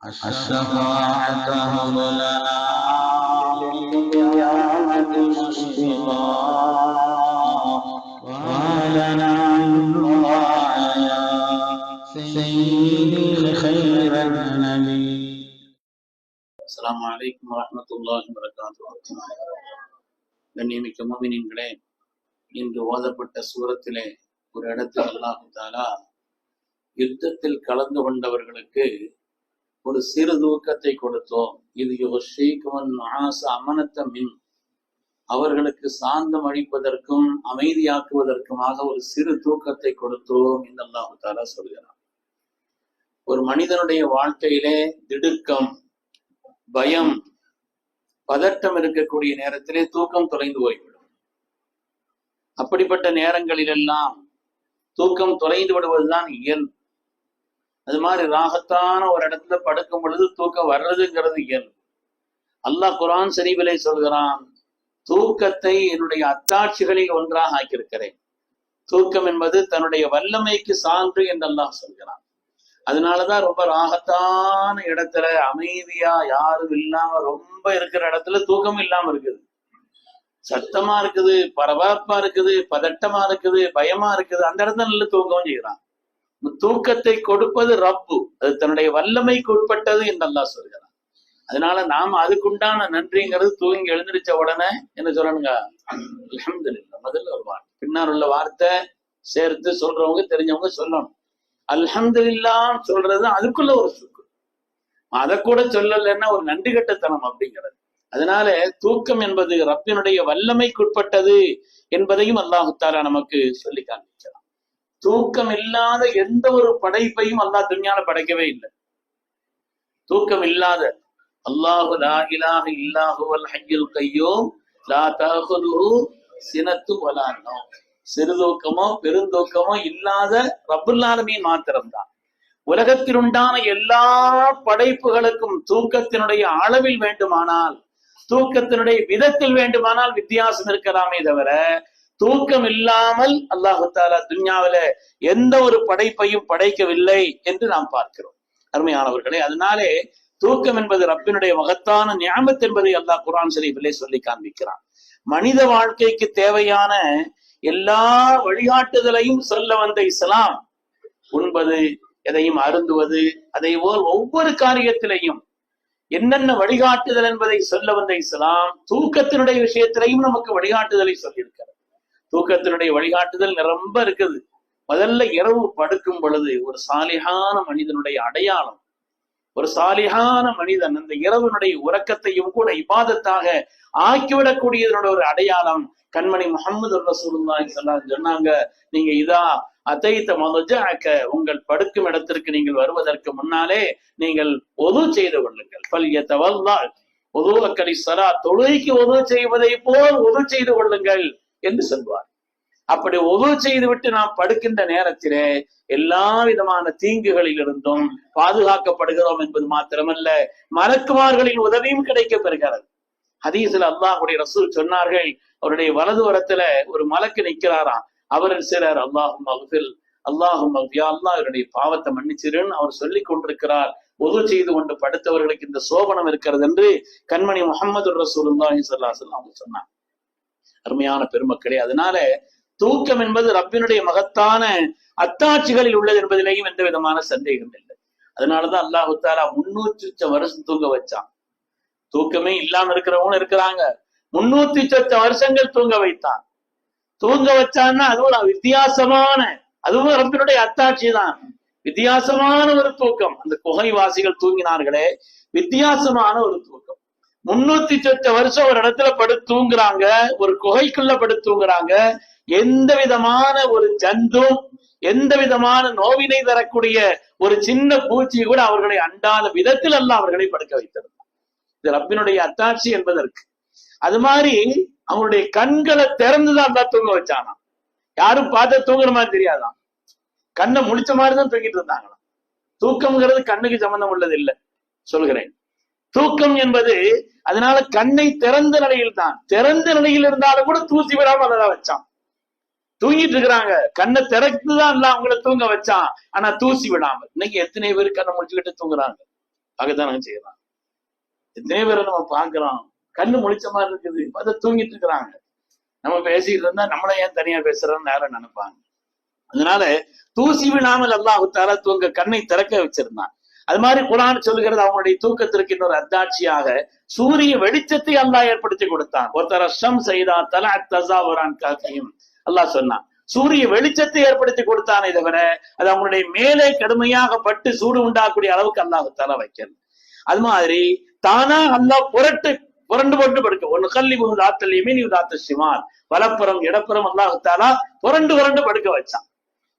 الشفاعة هب لنا بالقيامة مشفقا وهلنا عند الله يا سيدي خير النبي அஸ்ஸலாமு அலைக்கும் வரஹ்மத்துல்லாஹி வரகாத்துஹு கண்ணியமிக்க முஃமினீன்களே இன்று ஓதப்பட்ட சூரத்திலே ஒரு இடத்தில் அல்லாஹ் தாலா யுத்தத்தில் கலந்து கொண்டவர்களுக்கு ஒரு சிறு தூக்கத்தை கொடுத்தோம். இது யுஷீக்குவன் ஆச அமனத்த மின். அவர்களுக்கு சாந்தம் அளிப்பதற்கும் அமைதியாக்குவதற்குமாக ஒரு சிறு தூக்கத்தை கொடுத்தோம் என்று அல்லாஹு தாலா சொல்கிறான். ஒரு மனிதனுடைய வாழ்க்கையிலே திடுக்கம் பயம் பதட்டம் இருக்கக்கூடிய நேரத்திலே தூக்கம் தொலைந்து போய்விடும். அப்படிப்பட்ட நேரங்களிலெல்லாம் தூக்கம் தொலைந்து விடுவதுதான் இயல்பு. அது மாதிரி ராகத்தான ஒரு இடத்துல படுக்கும் பொழுது தூக்கம் வர்றதுங்கிறது இயல்பு. அல்லாஹ் குரான் சரிவிலை சொல்கிறான் தூக்கத்தை என்னுடைய அத்தாட்சிகளில் ஒன்றாக ஆக்கியிருக்கிறேன். தூக்கம் என்பது தன்னுடைய வல்லமைக்கு சான்று என்று அல்லாஹ் சொல்கிறான். அதனாலதான் ரொம்ப ராகத்தான இடத்துல அமைதியா யாரும் இல்லாம ரொம்ப இருக்கிற இடத்துல தூக்கம் இல்லாம இருக்குது. சத்தமா இருக்குது பரபரப்பா இருக்குது பதட்டமா இருக்குது பயமா இருக்குது. அந்த இடத்துல நல்ல தூங்கவும் செய்யறான் தூக்கத்தை கொடுப்பது ரப்பு. அது தன்னுடைய வல்லமைக்கு உட்பட்டது என்று அல்லாஹ் சொல்கிறான். அதனால நாம அதுக்குண்டான நன்றிங்கிறது தூங்கி எழுந்திருச்ச உடனே என்ன சொல்லணுங்க? அல்ஹம்துலில்லாஹ். முதல்ல ஒரு வார்த்தை. பின்னால் உள்ள வார்த்தை சேர்த்து சொல்றவங்க தெரிஞ்சவங்க சொல்லணும். அல்ஹம்துலில்லாஹ் சொல்றது அதுக்குள்ள ஒரு சுக்கு. அதை கூட சொல்லலைன்னா ஒரு நன்றி கட்டத்தனம் அப்படிங்கிறது. அதனால தூக்கம் என்பது ரப்பினுடைய வல்லமைக்குட்பட்டது என்பதையும் அல்லாஹு நமக்கு சொல்லி காண்பிச்சார் தூக்கம் இல்லாத எந்த ஒரு படைப்பையும் அல்லாஹ் துன்யால படைக்கவே இல்லை. தூக்கம் இல்லாத அல்லாஹு லா இலாஹ இல்லாஹு வல் ஹய்யுல் லா தஅகுதுஹு சினத்து வலானோ சிறுதூக்கமோ பெருந்தூக்கமோ இல்லாத ரபுல்லாலுமே மாத்திரம்தான். உலகத்தில் உண்டான எல்லா படைப்புகளுக்கும் தூக்கத்தினுடைய அளவில் வேண்டுமானால் தூக்கத்தினுடைய விதத்தில் வேண்டுமானால் வித்தியாசம் இருக்கலாமே தவிர தூக்கம் இல்லாமல் அல்லாஹு தாலா துன்யாவில எந்த ஒரு படைப்பையும் படைக்கவில்லை என்று நாம் பார்க்கிறோம். அருமையானவர்களே அதனாலே தூக்கம் என்பது ரப்பினுடைய மகத்தான ஞாபத் என்பதை அல்லாஹ் குரான் ஷரீஃபிலே சொல்லி காண்பிக்கிறான். மனித வாழ்க்கைக்கு தேவையான எல்லா வழிகாட்டுதலையும் சொல்ல வந்த இஸ்லாம் உண்பது எதையும் அருந்துவது அதை போல் ஒவ்வொரு காரியத்திலையும் என்னென்ன வழிகாட்டுதல் என்பதை சொல்ல வந்த இஸ்லாம் தூக்கத்தினுடைய விஷயத்திலையும் நமக்கு வழிகாட்டுதலை சொல்லியிருக்கிறது. தூக்கத்தினுடைய வழிகாட்டுதல் ரொம்ப இருக்குது. முதல்ல இரவு படுக்கும் பொழுது ஒரு சாலிகான மனிதனுடைய அடையாளம். ஒரு சாலிகான மனிதன் அந்த இரவனுடைய உறக்கத்தையும் கூட இபாதத்தாக ஆக்கிவிடக்கூடியதனோட ஒரு அடையாளம் கண்மணி முகமது ரசூலுல்லாஹி சொன்னாங்க. நீங்க இதா அத்தைத்த மதுஜாக்க உங்கள் படுக்கும் இடத்திற்கு நீங்கள் வருவதற்கு முன்னாலே நீங்கள் ஒது செய்து கொள்ளுங்கள். பல் எத்தவல்லால் ஒதுவக்கலி சரா தொழுகைக்கு ஒது செய்வதை போல் ஒது செய்து கொள்ளுங்கள். என்று சொல்வார். அப்படி ஒது செய்துவிட்டு நாம் படுக்கின்ற நேரத்திலே எல்லா விதமான தீங்குகளிலிருந்தும் பாதுகாக்கப்படுகிறோம் என்பது மாத்திரமல்ல மலக்குமார்களின் உதவியும் கிடைக்க பெறுகிறது. ஹதீஸ்ல அல்லாஹுடைய ரசூல் சொன்னார்கள் அவருடைய வலது வரத்துல ஒரு மலக்கு நிற்கிறாராம். அவரில் சிலர் அல்லாஹும் மகஃபில் அல்லாஹும் மகஃபியா அல்லாஹ் இவருடைய பாவத்தை மன்னிச்சிருன்னு அவர் சொல்லிக் கொண்டிருக்கிறார். ஒது செய்து கொண்டு படுத்தவர்களுக்கு இந்த சோபனம் இருக்கிறது என்று கண்மணி முகமது ரசூல் அல்லாஹி சொல்லா வஸல்லம் சொன்னார். அருமையான பெருமக்களே அதனால தூக்கம் என்பது ரப்பினுடைய மகத்தான அத்தாட்சிகளில் உள்ளது என்பதிலேயும் எந்த விதமான சந்தேகம் இல்லை. அதனாலதான் அல்லாஹு தாலா முன்னூற்றி வருஷம் தூங்க வச்சான். தூக்கமே இல்லாம இருக்கிறவங்களும் இருக்கிறாங்க. முன்னூத்தி சொச்ச வருஷங்கள் தூங்க வைத்தான். தூங்க வச்சான்னா அதுவும் வித்தியாசமான அதுவும் ரப்பினுடைய அத்தாட்சி தான். வித்தியாசமான ஒரு தூக்கம். அந்த குகைவாசிகள் தூங்கினார்களே வித்தியாசமான ஒரு தூக்கம். முன்னூத்தி சொச்ச வருஷம் ஒரு இடத்துல படுத்து தூங்குறாங்க ஒரு குகைக்குள்ள படுத்து தூங்குறாங்க. எந்த விதமான ஒரு ஜந்தும் எந்த விதமான நோவினை தரக்கூடிய ஒரு சின்ன பூச்சி கூட அவர்களை அண்டாத விதத்தில் எல்லாம் அவர்களை படுக்க வைத்திருந்தார் இது ரப்பினுடைய அத்தாட்சி என்பதற்கு. அது மாதிரி அவனுடைய கண்களை திறந்துதான் தான் தூங்க வச்சானா. யாரும் பார்த்து தூங்குற மாதிரி தெரியாதான் கண்ணை முழிச்ச மாதிரி தான் தூங்கிட்டு இருந்தாங்களாம் தூக்கம்ங்கிறது கண்ணுக்கு சம்பந்தம் உள்ளது இல்லை சொல்கிறேன். தூக்கம் என்பது அதனால கண்ணை திறந்த நிலையில் தான் திறந்த நிலையில் இருந்தாலும் கூட தூசி விடாம அதை வச்சான். தூங்கிட்டு இருக்கிறாங்க. கண்ணை திறந்துதான் இல்ல அவங்கள தூங்க வச்சான். ஆனா தூசி விடாம இன்னைக்கு எத்தனை பேர் கண்ணை முடிச்சுக்கிட்டு தூங்குறாங்க? அதுதான் செய்யறான் எத்தனை பேரை நம்ம பாக்குறோம் கண்ணு முழிச்ச மாதிரி இருக்குது. அதை தூங்கிட்டு இருக்கிறாங்க. நம்ம பேசிட்டு இருந்தா நம்மள ஏன் தனியா பேசுறோம்னு நேரம் நினைப்பாங்க. அதனால தூசி விடாமல் அல்லாஹு தாரா தூங்க கண்ணை திறக்க வச்சிருந்தான். அது மாதிரி குரான் சொல்லுகிறது அவங்களுடைய தூக்கத்திற்கு இன்னொரு அத்தாட்சியாக சூரிய வெளிச்சத்தை அல்லா ஏற்படுத்தி கொடுத்தான். ஒருத்தர் அஷம் செய்தா தலா தசாவரான் காக்கையும். அல்லாஹ் சொன்னான் சூரிய வெளிச்சத்தை ஏற்படுத்தி கொடுத்தானே தவிர அது அவங்களுடைய மேலே கடுமையாக பட்டு சூடு உண்டாக்கக்கூடிய அளவுக்கு அல்லாஹ் தலை வைக்கிறது அது மாதிரி தானா அல்லாஹ் புரட்டு புரண்டு கொண்டு படுக்க. ஒன்னு கல்லி முகுது ஆத்தல் இமினி தாத்த சிமான் வலப்புறம் இடப்புறம் அல்லாஹு தாலா புரண்டு புரண்டு படுக்க வச்சான்.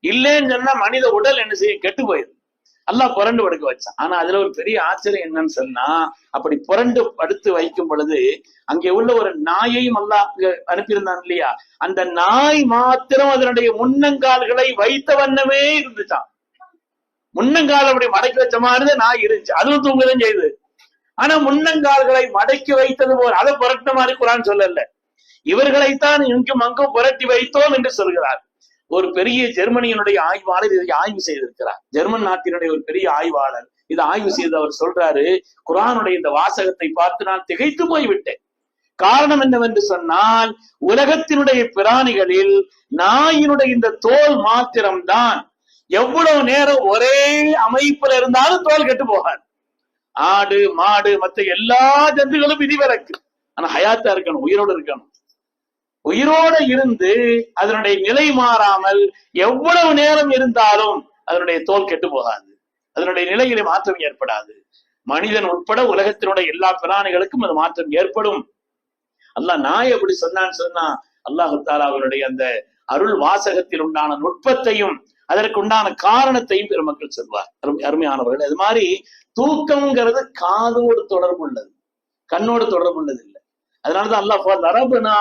இல்லைன்னு சொன்னா மனித உடல் என்ன செய்ய கெட்டு போயிடும் நல்லா புரண்டு படுக்க வச்சான். ஆனா அதுல ஒரு பெரிய ஆச்சரியம் என்னன்னு சொன்னா அப்படி புரண்டு படுத்து வைக்கும் பொழுது அங்கே உள்ள ஒரு நாயையும் அல்லா அங்க அனுப்பியிருந்தான் இல்லையா? அந்த நாய் மாத்திரம் அதனுடைய முன்னங்கால்களை வைத்த வண்ணமே இருந்துச்சான் முன்னங்கால் அப்படி மடக்கி வச்ச மாதிரி நாய் இருந்துச்சு. அதுவும் தூங்கதான் செய்யுது ஆனா முன்னங்கால்களை மடக்கி வைத்தது போல் அதை புரட்ட மாதிரி குரான் சொல்லல. இவர்களைத்தான் இங்கும் அங்கும் புரட்டி வைத்தோம் என்று சொல்கிறார். ஒரு பெரிய ஜெர்மனியினுடைய ஆய்வாளர் இதை ஆய்வு செய்திருக்கிறார். ஜெர்மன் நாட்டினுடைய ஒரு பெரிய ஆய்வாளர். இதை ஆய்வு செய்து அவர் சொல்றாரு குரானுடைய இந்த வாசகத்தை பார்த்து நான் திகைத்து போய்விட்டேன். காரணம் என்னவென்று சொன்னால் உலகத்தினுடைய பிராணிகளில் நாயினுடைய இந்த தோல் மாத்திரம்தான் எவ்வளவு நேரம் ஒரே அமைப்புல இருந்தாலும் தோல் கெட்டு போகாது. ஆடு மாடு மத்த எல்லா ஜந்துகளும் விதிவிலக்கு. ஆனா ஹயாத்தா இருக்கணும் உயிரோடு இருக்கணும். உயிரோட இருந்து அதனுடைய நிலை மாறாமல் எவ்வளவு நேரம் இருந்தாலும் அதனுடைய தோல் கெட்டு போகாது. அதனுடைய நிலையிலே மாற்றம் ஏற்படாது. மனிதன் உட்பட உலகத்தினுடைய எல்லா பிராணிகளுக்கும் அது மாற்றம் ஏற்படும். அல்லாஹ் நாய் எப்படி சொன்னான்னு சொன்னா அல்லாஹு தாலா அவருடைய அந்த அருள் வாசகத்தில் உண்டான நுட்பத்தையும் அதற்கு உண்டான காரணத்தையும் பெருமக்கள் சொல்வார். அருமை அருமையானவர்கள் அது மாதிரி தூக்கம்ங்கிறது காதோடு தொடர்பு உள்ளது கண்ணோடு தொடர்பு உள்ளது இல்லை. அதனாலதான் அல்லாஹ் அரபுனா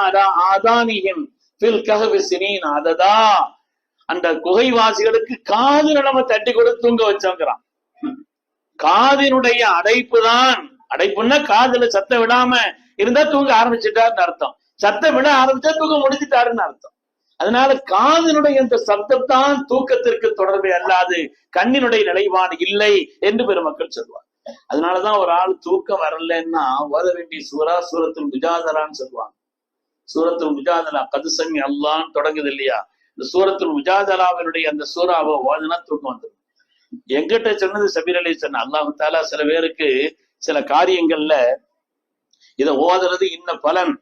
ஆதானியின் பில் கஹவி சினீன் அததா அந்த குகைவாசிகளுக்கு காதுல நம்ம தட்டி கொடுத்து தூங்க வச்சோங்கிறான். காதினுடைய அடைப்பு தான் அடைப்புன்னா காதுல சத்தம் விடாம இருந்தா தூங்க ஆரம்பிச்சுட்டாருன்னு அர்த்தம். சத்தம் விட ஆரம்பிச்சா தூங்க முடிஞ்சிட்டாருன்னு அர்த்தம். அதனால காதினுடைய இந்த சப்தம் தான் தூக்கத்திற்கு தொடர்பு அல்லாது கண்ணினுடைய நிலைப்பாடு இல்லை என்று பெருமக்கள் சொல்வார் அதனாலதான் ஒரு ஆள் தூக்கம் வரலன்னா ஓத வேண்டிய சூரா சூரத்துல் முஜாதலான்னு சொல்லுவாங்க. சூரத்துல் முஜாதலா கதுசமி அல்லான்னு தொடங்குது இல்லையா? இந்த சூரத்துல் முஜாதலாவினுடைய அந்த சூறாவை ஓதுனா தூக்கம் வந்துடும் எங்கிட்ட சொன்னது சபீர் அலி சொன்ன அல்லாஹு தாலா சில பேருக்கு சில காரியங்கள்ல இதை ஓதுறது இன்ன பலன்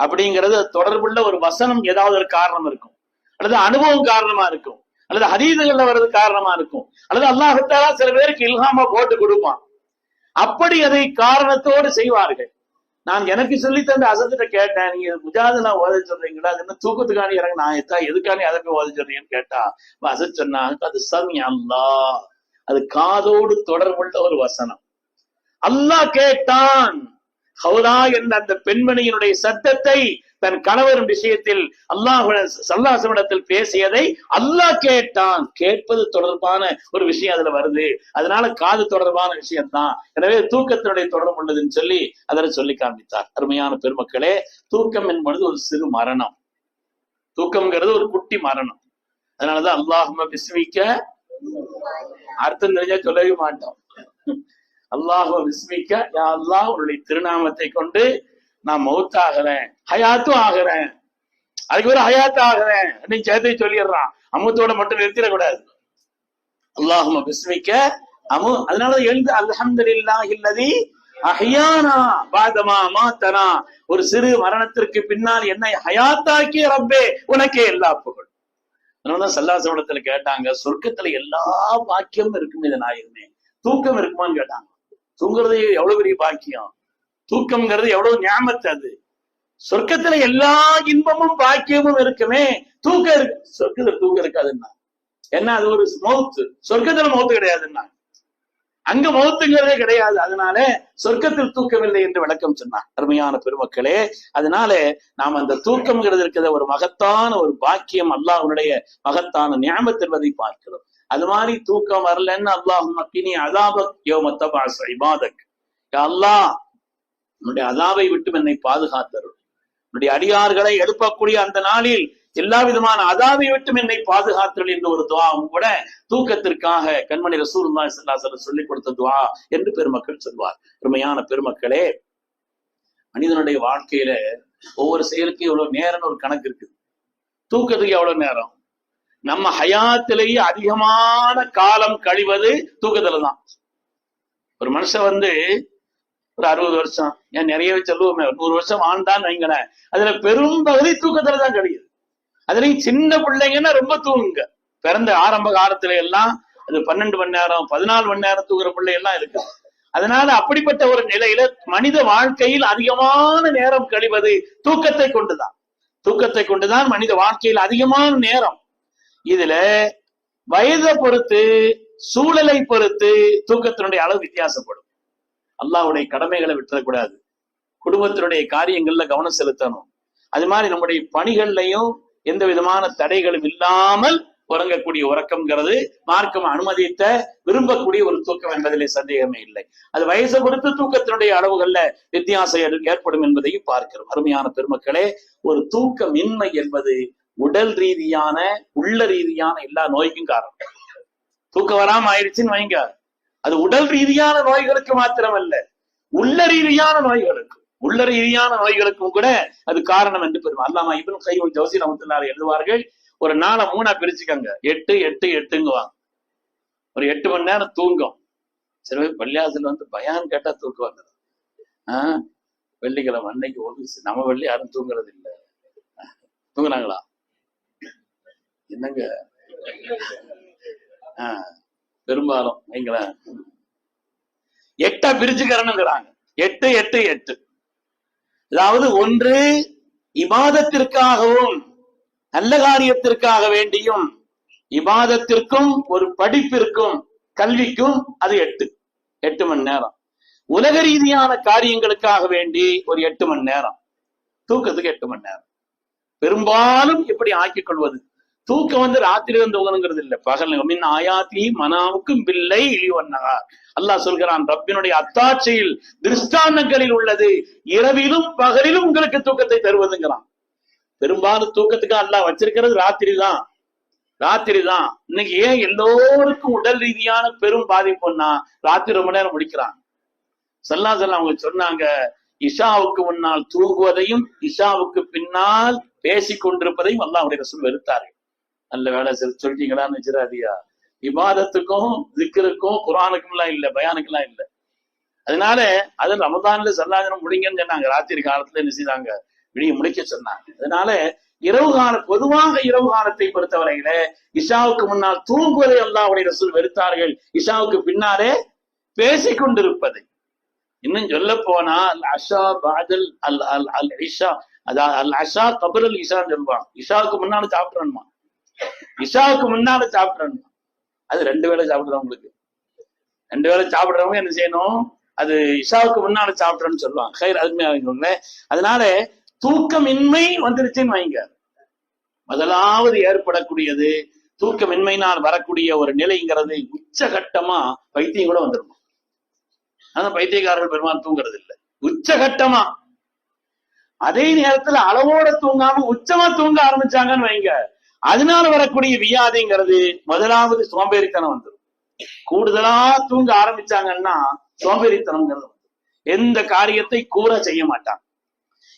அப்படிங்கிறது தொடர்புள்ள ஒரு வசனம் ஏதாவது ஒரு காரணம் இருக்கும். அல்லது அனுபவம் காரணமா இருக்கும். அல்லது ஹதீதுகள்ல வர்றது காரணமா இருக்கும். அல்லது அல்லாஹத்தாலா சில பேருக்கு இல்ஹாமா போட்டு கொடுப்பான். அப்படி அதை காரணத்தோடு செய்வார்கள். நான் எனக்கு சொல்லி தந்த அசத்திட்ட கேட்டேன் நீங்க நான் ஓத சொல்றீங்களா? அது என்ன தூக்கத்துக்கான இறங்க நான் எத்தா எதுக்கான அதை போய் ஓத சொல்றீங்கன்னு கேட்டா அசத் சொன்னாங்க அது சமி அல்லா. அது காதோடு தொடர்புள்ள ஒரு வசனம். அல்லாஹ் கேட்டான் ஹவுதா என்ற அந்த பெண்மணியினுடைய சத்தத்தை தன் கணவரும் விஷயத்தில் அல்லாஹ் சல்லாசமிடத்தில் பேசியதை அல்லாஹ் கேட்டான். கேட்பது தொடர்பான ஒரு விஷயம் அதுல வருது. அதனால காது தொடர்பான விஷயம் தான் எனவே தூக்கத்தினுடைய தொடர்பு உள்ளதுன்னு சொல்லி அதில் சொல்லி காண்பித்தார். அருமையான பெருமக்களே தூக்கம் என்பது ஒரு சிறு மரணம். தூக்கம்ங்கிறது ஒரு குட்டி மரணம். அதனாலதான் அல்லாஹும விஸ்மிக்க அர்த்தம் தெரிஞ்சா சொல்லவே மாட்டோம். அல்லாஹுவ விஸ்மிக்க யா அல்லாஹ் உன்னுடைய திருநாமத்தை கொண்டு நான் மௌத்தாகிறேன். ஹயாத்தும் ஆகிறேன். அதுக்கு ஒரு ஹயாத் ஆகிறேன் அப்படின்னு சேர்த்து சொல்லிடுறான். அமுத்தோட மட்டும் நிறுத்திடக்கூடாது. அல்லாஹும விஸ்மிக்க அமு அதனால எழுந்து அல்ஹம்துலில்லா இல்லதி அஹியானா பாதமா மாத்தனா. ஒரு சிறு மரணத்திற்கு பின்னால் என்னை ஹயாத்தாக்கி ரப்பே உனக்கே எல்லா புகழ் அதனாலதான் சல்லாசவடத்துல கேட்டாங்க சொர்க்கத்துல எல்லா பாக்கியமும் இருக்குமே இதை நான் இருந்தேன் தூக்கம் இருக்குமான்னு கேட்டாங்க. தூங்குறது எவ்வளவு பெரிய பாக்கியம்? தூக்கம்ங்கிறது எவ்வளவு ஞாபகத்து அது. சொர்க்கத்துல எல்லா இன்பமும் பாக்கியமும் இருக்குமே. தூக்கம் இருக்கு. சொர்க்கத்துல தூக்கம் இருக்காதுன்னா. என்ன அது ஒரு மௌத்து சொர்க்கத்துல மௌத்து கிடையாதுன்னா. அங்க மௌத்துங்கிறதே கிடையாது. அதனால சொர்க்கத்தில் தூக்கமில்லை என்று விளக்கம் சொன்னான் அருமையான பெருமக்களே அதனால நாம் அந்த தூக்கம்ங்கிறது இருக்கிற ஒரு மகத்தான ஒரு பாக்கியம் அல்லாஹனுடைய மகத்தான ஞாபகத் என்பதை பார்க்கிறோம். அது மாதிரி தூக்கம் வரலன்னு அல்லாஹ் மக்கினி அதாபக் யோமத்தபாஸ் இபாதக். அல்லாஹ் உன்னுடைய அதாவை விட்டு என்னை பாதுகாத்தருள். உன்னுடைய அடியார்களை எழுப்பக்கூடிய அந்த நாளில் எல்லா விதமான அதாவை விட்டும் என்னை பாதுகாத்தல் என்ற ஒரு துவாவும் கூட தூக்கத்திற்காக கண்மணி ரசூலுல்லாஹி சொல்லிக் கொடுத்த துவா என்று பெருமக்கள் சொல்வார். பெருமையான பெருமக்களே மனிதனுடைய வாழ்க்கையில ஒவ்வொரு செயலுக்கும் எவ்வளவு நேரம்னு ஒரு கணக்கு இருக்குது. தூக்கத்துக்கு எவ்வளவு நேரம்? நம்ம ஹயாத்திலேயே அதிகமான காலம் கழிவது தூக்கத்துல தான். ஒரு மனுஷன் வந்து ஒரு அறுபது வருஷம். ஏன் நிறையவே சொல்லுவோமே நூறு வருஷம் ஆண்டான்னு வைங்களேன். அதுல பெரும் பகுதி தூக்கத்துல தான் கழியுது அதுலயும் சின்ன பிள்ளைங்கன்னா ரொம்ப தூங்குங்க. பிறந்த ஆரம்ப காலத்துல எல்லாம் அது பன்னெண்டு மணி நேரம் பதினாலு மணி நேரம் தூங்குற பிள்ளை எல்லாம் இருக்கு. அதனால அப்படிப்பட்ட ஒரு நிலையில மனித வாழ்க்கையில் அதிகமான நேரம் கழிவது தூக்கத்தை கொண்டுதான். தூக்கத்தை கொண்டுதான் மனித வாழ்க்கையில் அதிகமான நேரம். இதுல வயதை பொறுத்து சூழலை பொறுத்து தூக்கத்தினுடைய அளவு வித்தியாசப்படும். அல்லாவுடைய கடமைகளை விட்டுறக்கூடாது. குடும்பத்தினுடைய காரியங்கள்ல கவனம் செலுத்தணும். அது மாதிரி நம்முடைய பணிகள்லையும் எந்த விதமான தடைகளும் இல்லாமல் உறங்கக்கூடிய உறக்கம்ங்கிறது மார்க்கம் அனுமதித்த விரும்பக்கூடிய ஒரு தூக்கம் என்பதிலே சந்தேகமே இல்லை. அது வயசை பொறுத்து தூக்கத்தினுடைய அளவுகள்ல வித்தியாசம் ஏற்படும் என்பதையும் பார்க்கிறோம். அருமையான பெருமக்களே ஒரு தூக்கமின்மை என்பது உடல் ரீதியான உள்ள ரீதியான எல்லா நோய்க்கும் காரணம். தூக்கம் வராம ஆயிடுச்சுன்னு வைங்க. அது உடல் ரீதியான நோய்களுக்கு மாத்திரமல்ல உள்ள ரீதியான நோய்களுக்கு. உள்ள ரீதியான நோய்களுக்கும் கூட அது காரணம் என்று பெரும். அல்லாமா இப்னு கையுல் ஜோசி நமத்துனால எழுதுவார்கள் ஒரு நாளை மூணா பிரிச்சுக்கங்க. எட்டு எட்டு எட்டுங்குவாங்க. ஒரு எட்டு மணி நேரம் தூங்கும். சில பேர் பள்ளியாசல் வந்து பயான் கேட்டா தூக்குவாங்க. ஆஹ் வெள்ளிக்கிழமை அன்னைக்கு ஒரு நம்ம வெள்ளி யாரும் தூங்குறது இல்லை. தூங்குனாங்களா? என்னங்க? ஆஹ் பெரும்பாலும் வைங்களேன். எட்டா பிரிச்சுக்கிறனுங்கிறாங்க. எட்டு எட்டு எட்டு. அதாவது ஒன்று இபாதத்திற்காகவும் நல்ல காரியத்திற்காக வேண்டியும் இபாதத்திற்கும் ஒரு படிப்பிற்கும் கல்விக்கும் அது எட்டு. எட்டு மணி நேரம். உலக ரீதியான காரியங்களுக்காக வேண்டி ஒரு எட்டு மணி நேரம். தூக்கத்துக்கு எட்டு மணி நேரம். பெரும்பாலும் இப்படி ஆக்கிக் கொள்வது தூக்கம் வந்து ராத்திரி வந்து உகணுங்கிறது இல்ல. பகல் மின் ஆயாத்தி மனாவுக்கும் பிள்ளை இழிவன்னகா அல்லாஹ் சொல்கிறான் ரப்பினுடைய அத்தாட்சியில் திருஷ்டாந்தங்களில் உள்ளது. இரவிலும் பகலிலும் உங்களுக்கு தூக்கத்தை தருவதுங்கிறான். பெரும்பாலும் தூக்கத்துக்கு அல்லாஹ் வச்சிருக்கிறது ராத்திரி தான் ராத்திரி தான் இன்னைக்கு ஏன் எல்லோருக்கும் உடல் ரீதியான பெரும் பாதிப்புன்னா ராத்திரி ரொம்ப நேரம் முடிக்கிறாங்க சல்லா சல்லா அவங்க சொன்னாங்க இஷாவுக்கு முன்னால் தூங்குவதையும் இஷாவுக்கு பின்னால் பேசிக் கொண்டிருப்பதையும் அல்லாஹ்வுடைய ரசூல் வெறுத்தார்கள். நல்ல வேலை சொல்~ சொல்லிட்டீங்களான்னு வச்சிடாதியா இபாதத்துக்கும் திக்கருக்கும் குரானுக்கும் எல்லாம் இல்ல பயானுக்கெல்லாம் இல்ல. அதனால அது ரமதான்ல சல்லாதனம் முடிங்கன்னு சொன்னாங்க. ராத்திரி காலத்துல என்ன செய்தாங்க? விடிய முடிக்க சொன்னாங்க. அதனால இரவு கால பொதுவாக இரவு காலத்தை பொறுத்தவரையில இஷாவுக்கு முன்னால் தூங்குவதை அல்லாவுடைய ரசூல் வெறுத்தார்கள். இஷாவுக்கு பின்னாலே பேசிக் கொண்டிருப்பதை. இன்னும் சொல்ல போனா அல் அஷா பாதல் அல் அல் அல் இஷா அதாவது அல் அஷா கபரல் இஷான்னு சொல்லுவான் இஷாவுக்கு முன்னால சாப்பிடணுமா? இஷாவுக்கு முன்னால சாப்பிடணும். அது ரெண்டு வேளை சாப்பிடுறவங்களுக்கு ரெண்டு வேளை சாப்பிடுறவங்க என்ன செய்யணும்? அது இஷாவுக்கு முன்னால சாப்பிடுறேன்னு சொல்லுவாங்க. கயிறு அருமையாக அதனால தூக்கமின்மை வந்துருச்சுன்னு வைங்க. முதலாவது ஏற்படக்கூடியது தூக்கமின்மையினால் வரக்கூடிய ஒரு நிலைங்கிறது உச்சகட்டமா பைத்தியம் கூட வந்துடும் ஆனா பைத்தியக்காரர்கள் பெருமாள் தூங்குறது இல்லை உச்சகட்டமா. அதே நேரத்துல அளவோட தூங்காம உச்சமா தூங்க ஆரம்பிச்சாங்கன்னு வைங்க. அதனால வரக்கூடிய வியாதிங்கிறது முதலாவது சோம்பேறித்தனம் வந்துடும் கூடுதலா தூங்க ஆரம்பிச்சாங்கன்னா சோம்பேறித்தனம்ங்கிறது எந்த காரியத்தை கூற செய்ய மாட்டான்.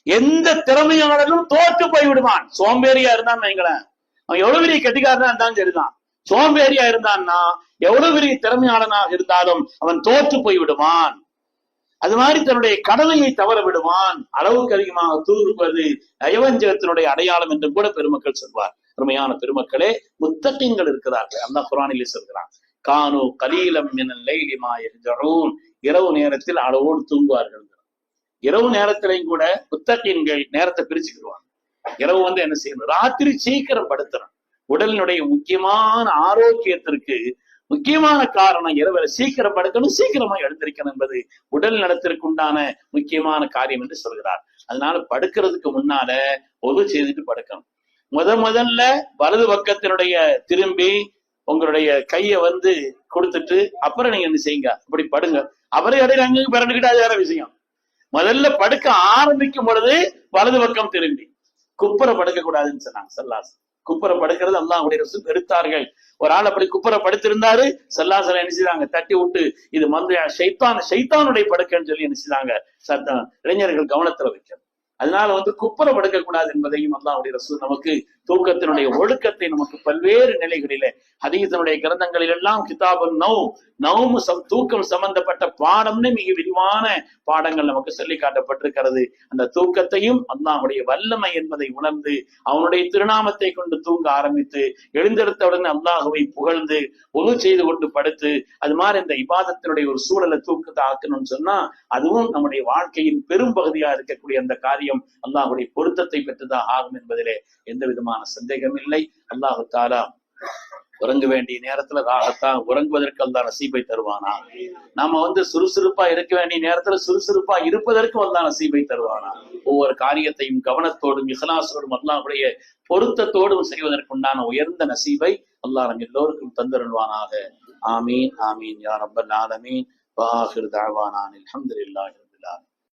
எந்த திறமையாளனும் தோற்று போய் விடுவான் சோம்பேறியா இருந்தான் வைங்களேன். அவன் எவ்வளவு பெரிய கெட்டிக்காரனா இருந்தாலும் சரிதான். சோம்பேறியா இருந்தான்னா எவ்வளவு பெரிய திறமையாளனாக இருந்தாலும் அவன் தோற்று போய் விடுவான் அது மாதிரி தன்னுடைய கடலையை தவற விடுவான். அளவுக்கு அதிகமாக தூங்குவது நயவஞ்சகத்தினுடைய அடையாளம் என்று கூட பெருமக்கள் சொல்வார் அருமையான பெருமக்களே முத்தகங்கள் இருக்கிறார்கள். அந்த குரானிலே சொல்கிறான் கானு கலீலம் என லைலிமா எரிஜரூன் இரவு நேரத்தில் அளவோடு தூங்குவார்கள். இரவு நேரத்திலையும் கூட புத்தகங்கள் நேரத்தை பிரிச்சுக்கிடுவாங்க. இரவு வந்து என்ன செய்யணும்? ராத்திரி சீக்கிரம் படுத்துறோம் உடலினுடைய முக்கியமான ஆரோக்கியத்திற்கு முக்கியமான காரணம் இரவுல சீக்கிரம் படுக்கணும் சீக்கிரமா எழுந்திருக்கணும் என்பது உடல் நலத்திற்கு உண்டான முக்கியமான காரியம் என்று சொல்கிறார். அதனால படுக்கிறதுக்கு முன்னால ஒது செய்துட்டு படுக்கணும். முத முதல்ல வலது பக்கத்தினுடைய திரும்பி உங்களுடைய கைய வந்து கொடுத்துட்டு அப்புறம் நீங்க என்ன செய்யுங்க. அப்படி படுங்க. அவரே இடையில அங்கே பிறண்டுகிட்டு அது வேற விஷயம். முதல்ல படுக்க ஆரம்பிக்கும் பொழுது வலது பக்கம் திரும்பி. குப்புற படுக்க கூடாதுன்னு சொன்னாங்க சல்லாஸ் குப்புற படுக்கிறது அல்லாஹ்வுடைய ரசூல் வெறுத்தார்கள் ஒரு ஆள் அப்படி குப்புற படுத்திருந்தாரு சல்லாசல நினைச்சுதாங்க தட்டி விட்டு இது மந்திர ஷைத்தான் ஷைத்தானுடைய படுக்கைன்னு சொல்லி என்ன சத்தம். இளைஞர்கள் கவனத்துல வைக்கிறது அதனால வந்து குப்புறம் படுக்க கூடாது என்பதையும் அல்லாவுடைய ரசூ நமக்கு தூக்கத்தினுடைய ஒழுக்கத்தை நமக்கு பல்வேறு நிலைகளில ஹதீசனுடைய கிரந்தங்களில் எல்லாம் கிதாபுன் நௌ நௌம் தூக்கம் சம்பந்தப்பட்ட பாடம்னு மிக விரிவான பாடங்கள் நமக்கு சொல்லி காட்டப்பட்டிருக்கிறது. அந்த தூக்கத்தையும் அல்லாவுடைய வல்லமை என்பதை உணர்ந்து அவனுடைய திருநாமத்தை கொண்டு தூங்க ஆரம்பித்து எழுந்தெடுத்தவுடன் அல்லாஹுவை புகழ்ந்து ஒழு செய்து கொண்டு படுத்து அது மாதிரி இந்த இபாதத்தினுடைய ஒரு சூழலை தூக்கத்தை ஆக்கணும்னு சொன்னா அதுவும் நம்முடைய வாழ்க்கையின் பெரும் பகுதியா இருக்கக்கூடிய அந்த காரியம் அல்லாஹுடைய பொருத்தத்தை பெற்றுதான் ஆகும் என்பதிலே எந்த விதமான சந்தேகம் இல்லை. அல்லாஹு தாலா உறங்க வேண்டிய நேரத்துல ராகத்தான் உறங்குவதற்கு அல்லா நசீபை தருவானா? நாம வந்து சுறுசுறுப்பா இருக்க வேண்டிய நேரத்துல சுறுசுறுப்பா இருப்பதற்கு அல்லா நசீபை தருவானா? ஒவ்வொரு காரியத்தையும் கவனத்தோடும் இஹலாசோடும் அல்லாஹுடைய பொருத்தத்தோடும் செய்வதற்குண்டான உயர்ந்த நசீபை அல்லா நம் எல்லோருக்கும் தந்தருள்வானாக. ஆமீன் ஆமீன் யார் ரப்பல் ஆலமீன். வாஹிர் தாவானான் அல்ஹம்துலில்லாஹி